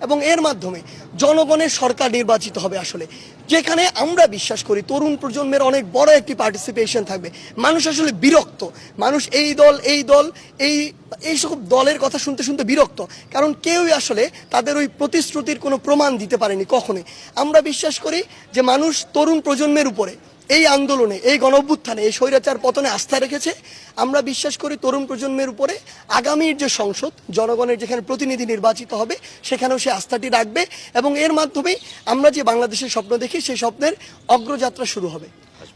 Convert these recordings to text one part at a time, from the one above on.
এবং এর মাধ্যমে জনগণের সরকার নির্বাচিত হবে আসলে। যেখানে আমরা বিশ্বাস করি তরুণ প্রজন্মের অনেক বড় একটি পার্টিসিপেশন থাকবে। মানুষ আসলে বিরক্ত। মানুষ এই দল এই দল, এই এই সব দলের কথা শুনতে শুনতে বিরক্ত। কারণ কেউই আসলে তাদের ওই প্রতিশ্রুতির কোনো প্রমাণ দিতে পারেনি কখনোই। আমরা বিশ্বাস করি যে মানুষ তরুণ প্রজন্মের উপরে এই আন্দোলনে, এই গণ অভ্যুত্থানে এই স্বৈরাচার পতনে আস্থা রেখেছে। আমরা বিশ্বাস করি তরুণ প্রজন্মের উপরে আগামীর যে সংসদ, জনগণের যেখানে প্রতিনিধি নির্বাচিত হবে, সেখানেও সে আস্থাটি রাখবে এবং এর মাধ্যমেই আমরা যে বাংলাদেশের স্বপ্ন দেখি, সেই স্বপ্নের অগ্রযাত্রা শুরু হবে।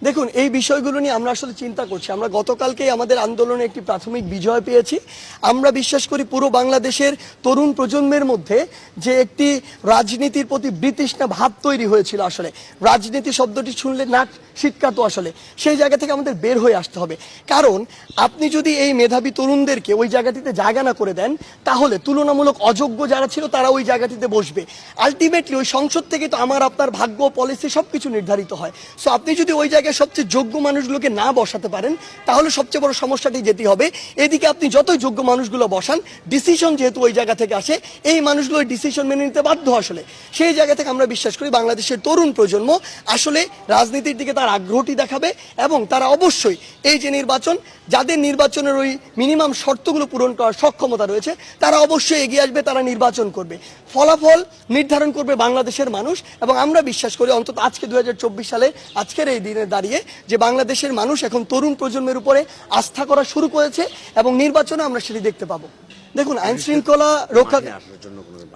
দেখুন, এই বিষয়গুলো নিয়ে আমরা আসলে চিন্তা করছি। আমরা গতকালকেই আমাদের আন্দোলনে একটি প্রাথমিক বিজয় পেয়েছি। আমরা বিশ্বাস করি পুরো বাংলাদেশের তরুণ প্রজন্মের মধ্যে যে একটি রাজনীতির প্রতি বৃতৃষ্ণা ভাব তৈরি হয়েছিল আসলে। রাজনীতি শব্দটি শুনলে নাক শীতকাতো আসলে। সেই জায়গা থেকে আমাদের বের হয়ে আসতে হবে। কারণ, আপনি যদি এই মেধাবী তরুণদেরকে ওই জায়গাটিতে জায়গা না করে দেন, তাহলে তুলনামূলক অযোগ্য যারা ছিল, তারা ওই জায়গাটিতে বসবে। আলটিমেটলি ওই সংসদ থেকে তো আমার, আপনার ভাগ্য পলিসি সব কিছু নির্ধারিত হয়। সো আপনি যদি ওই জায়গায় সবচেয়ে যোগ্য মানুষগুলোকে না বসাতে পারেন, তাহলে সবচেয়ে বড় সমস্যাটি যেতে হবে, এদিকে আপনি যতই যোগ্য মানুষগুলো বসান ডিসিশন যেহেতু ওই জায়গা থেকে আসে, এই মানুষগুলো ডিসিশন মেনে নিতে বাধ্য আসলে। সেই জায়গা থেকে আমরা বিশ্বাস করি বাংলাদেশের তরুণ প্রজন্ম আসলে রাজনীতির দিকে তার আগ্রহটি দেখাবে এবং তারা অবশ্যই এই যে নির্বাচন, যাদের নির্বাচনের ওই মিনিমাম শর্তগুলো পূরণ করার সক্ষমতা রয়েছে, তারা অবশ্যই এগিয়ে আসবে, তারা নির্বাচন করবে। ফলাফল নির্ধারণ করবে বাংলাদেশের মানুষ এবং আমরা বিশ্বাস করি অন্তত আজকে দুহাজার চব্বিশ সালে, আজকের এই দিনে দাঁড়িয়ে যে বাংলাদেশের মানুষ এখন তরুণ প্রজন্মের উপরে আস্থা করা শুরু করেছে এবং নির্বাচনে আমরা সেটি দেখতে পাবো। দেখুন আইন শৃঙ্খলা রক্ষা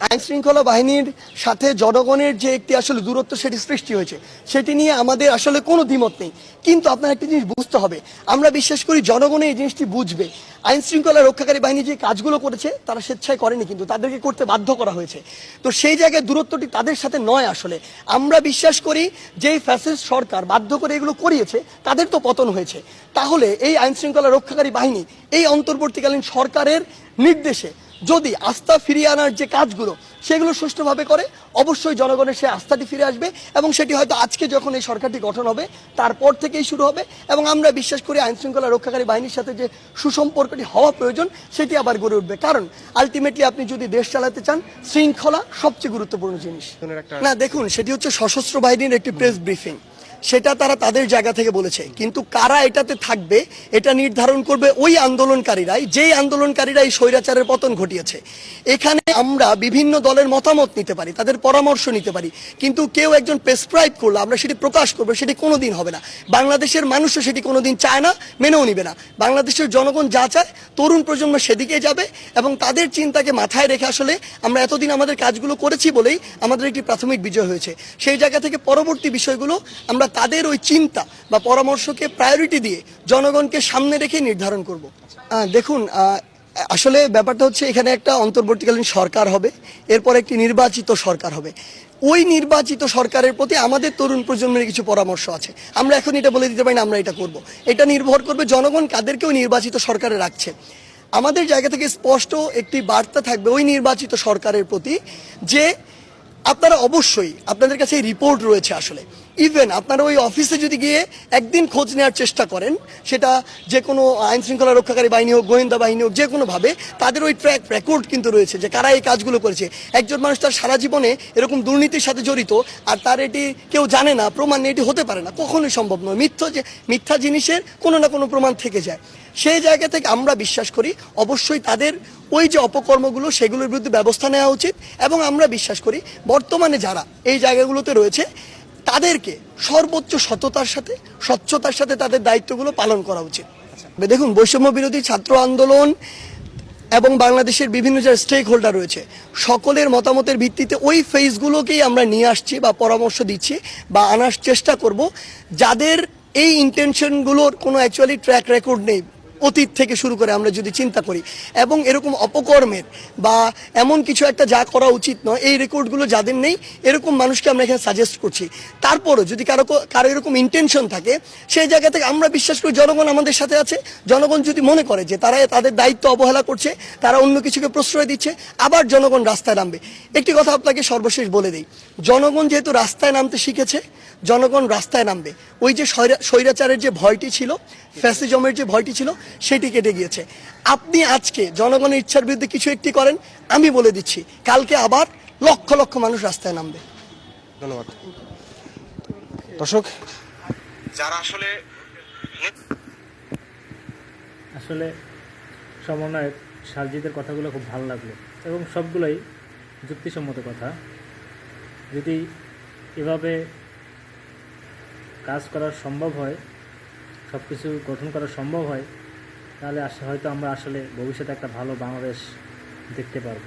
আইন শৃঙ্খলা বাহিনীর সাথে জনগণের যে একটি আসলে দূরত্ব সেটি সৃষ্টি হয়েছে, সেটি নিয়ে আমাদের আসলে কোনো দ্বিমত নেই। কিন্তু আপনার একটি জিনিস বুঝতে হবে, আমরা বিশ্বাস করি জনগণ এই জিনিসটি বুঝবে। আইন শৃঙ্খলা রক্ষাকারী বাহিনী যে কাজগুলো করেছে, তারা স্বেচ্ছায় করেনি, কিন্তু তাদেরকে করতে বাধ্য করা হয়েছে। তো সেই জায়গায় দূরত্বটি তাদের সাথে নয় আসলে। আমরা বিশ্বাস করি যেই ফ্যাসিস্ট সরকার বাধ্য করে এগুলো করিয়েছে, তাদের তো পতন হয়েছে। তাহলে এই আইন শৃঙ্খলা রক্ষাকারী বাহিনী এই অন্তর্বর্তীকালীন সরকারের নির্দেশে যদি আস্থা ফিরিয়ে আনার যে কাজগুলো সেগুলো সুষ্ঠুভাবে করে অবশ্যই জনগণের সেই আস্থাটি ফিরে আসবে এবং সেটি হয়তো আজকে যখন এই সরকারটি গঠন হবে তারপর থেকেই শুরু হবে এবং আমরা বিশ্বাস করি আইন শৃঙ্খলা রক্ষাকারী বাহিনীর সাথে যে সুসম্পর্কটি হওয়া প্রয়োজন সেটি আবার গড়ে উঠবে। কারণ আলটিমেটলি আপনি যদি দেশ চালাতে চান শৃঙ্খলা সবচেয়ে গুরুত্বপূর্ণ জিনিস। না দেখুন সেটি হচ্ছে সশস্ত্র বাহিনীর একটি প্রেস ব্রিফিং সেটা তারা তাদের জায়গা থেকে বলেছে। কিন্তু কারা এটাতে থাকবে, এটা নির্ধারণ করবে ওই আন্দোলনকারীরাই, যেই আন্দোলনকারীরা এই স্বৈরাচারের পতন ঘটিয়েছে। এখানে আমরা বিভিন্ন দলের মতামত নিতে পারি, তাদের পরামর্শ নিতে পারি, কিন্তু কেউ একজন প্রেসক্রাইব করল, আমরা সেটি প্রকাশ করব, সেটি কোনোদিন হবে না। বাংলাদেশের মানুষও সেটি কোনো দিন চায় না, মেনেও নিবে না। বাংলাদেশের জনগণ যা চায়, তরুণ প্রজন্ম সেদিকে যাবে এবং তাদের চিন্তাকে মাথায় রেখে আসলে আমরা এতদিন আমাদের কাজগুলো করেছি বলেই আমাদের একটি প্রাথমিক বিজয় হয়েছে। সেই জায়গা থেকে পরবর্তী বিষয়গুলো আমরা তাদের ওই চিন্তা বা পরামর্শকে প্রায়োরিটি দিয়ে জনগণকে সামনে রেখে নির্ধারণ করব। দেখুন আসলে ব্যাপারটা হচ্ছে এখানে একটা অন্তর্বর্তীকালীন সরকার হবে, এরপর একটি নির্বাচিত সরকার হবে। ওই নির্বাচিত সরকারের প্রতি আমাদের তরুণ প্রজন্মের কিছু পরামর্শ আছে। আমরা এখন এটা বলে দিতে পারি না, আমরা এটা করব। এটা নির্ভর করবে জনগণ কাদেরকেও নির্বাচিত সরকারে রাখছে। আমাদের জায়গা থেকে স্পষ্ট একটি বার্তা থাকবে ওই নির্বাচিত সরকারের প্রতি যে আপনারা অবশ্যই আপনাদের কাছে রিপোর্ট রয়েছে আসলে। ইভেন আপনারা ওই অফিসে যদি গিয়ে একদিন খোঁজ নেওয়ার চেষ্টা করেন, সেটা যে কোনো আইন শৃঙ্খলা রক্ষাকারী বাহিনী হোক, গোয়েন্দা বাহিনী হোক, যে কোনোভাবে তাদের ওই ট্র্যাক রেকর্ড কিন্তু রয়েছে যে কারা এই কাজগুলো করেছে। একজন মানুষ তার সারা জীবনে এরকম দুর্নীতির সাথে জড়িত, আর তার এটি কেউ জানে না, প্রমাণ এটি হতে পারে না, কখনোই সম্ভব নয়। মিথ্যা যে, মিথ্যা জিনিসের কোনো না কোনো প্রমাণ থেকে যায়। সেই জায়গা থেকে আমরা বিশ্বাস করি, অবশ্যই তাদের ওই যে অপকর্মগুলো, সেগুলোর বিরুদ্ধে ব্যবস্থা নেওয়া উচিত, এবং আমরা বিশ্বাস করি, বর্তমানে যারা এই জায়গাগুলোতে রয়েছে তাদেরকে সর্বোচ্চ সততার সাথে, স্বচ্ছতার সাথে তাদের দায়িত্বগুলো পালন করা উচিত। দেখুন, বৈষম্য বিরোধী ছাত্র আন্দোলন এবং বাংলাদেশের বিভিন্ন যে স্টেক হোল্ডার রয়েছে, সকলের মতামতের ভিত্তিতে ওই ফেজগুলোকেই আমরা নিয়ে আসছি বা পরামর্শ দিচ্ছি বা আনার চেষ্টা করব। যাদের এই ইন্টেনশনগুলোর কোনো অ্যাকচুয়ালি ট্র্যাক রেকর্ড নেই অতীত থেকে শুরু করে আমরা যদি চিন্তা করি, এবং এরকম অপকর্মের বা এমন কিছু একটা যা করা উচিত নয়, এই রেকর্ডগুলো যাদের নেই, এরকম মানুষকে আমরা এখানে সাজেস্ট করছি। তারপরও যদি কারও কারও এরকম ইন্টেনশন থাকে, সেই জায়গা থেকে আমরা বিশ্বাস করি জনগণ আমাদের সাথে আছে। জনগণ যদি মনে করে যে তারা তাদের দায়িত্ব অবহেলা করছে, তারা অন্য কিছুকে প্রশ্রয় দিচ্ছে, আবার জনগণ রাস্তায় নামবে। একটি কথা আপনাকে সর্বশেষ বলে দিই, জনগণ যেহেতু রাস্তায় নামতে শিখেছে, জনগণ রাস্তায় নামবে। ওই যে স্বৈরা- স্বৈরাচারের যে ভয়টি ছিল ফ্যাসিজমের যে ভয়টি ছিল সেটি কেটে গিয়েছে। আপনি আজকে জনগণের ইচ্ছার বিরুদ্ধে কিছু একটি করেন আমি বলে দিচ্ছি কালকে আবার লক্ষ লক্ষ মানুষ রাস্তায় নামবে। ধন্যবাদ। দর্শক যারা আসলে আসলে সমন্বয়ক সারজিতের কথাগুলো খুব ভালো লাগল এবং সবগুলোই যুক্তিসম্মত কথা। যদি এভাবে কাজ করা সম্ভব হয় সব কিছু গঠন করা সম্ভব হয় তাহলে আসলে হয়তো আমরা আসলে ভবিষ্যতে একটা ভালো বাংলাদেশ দেখতে পারব।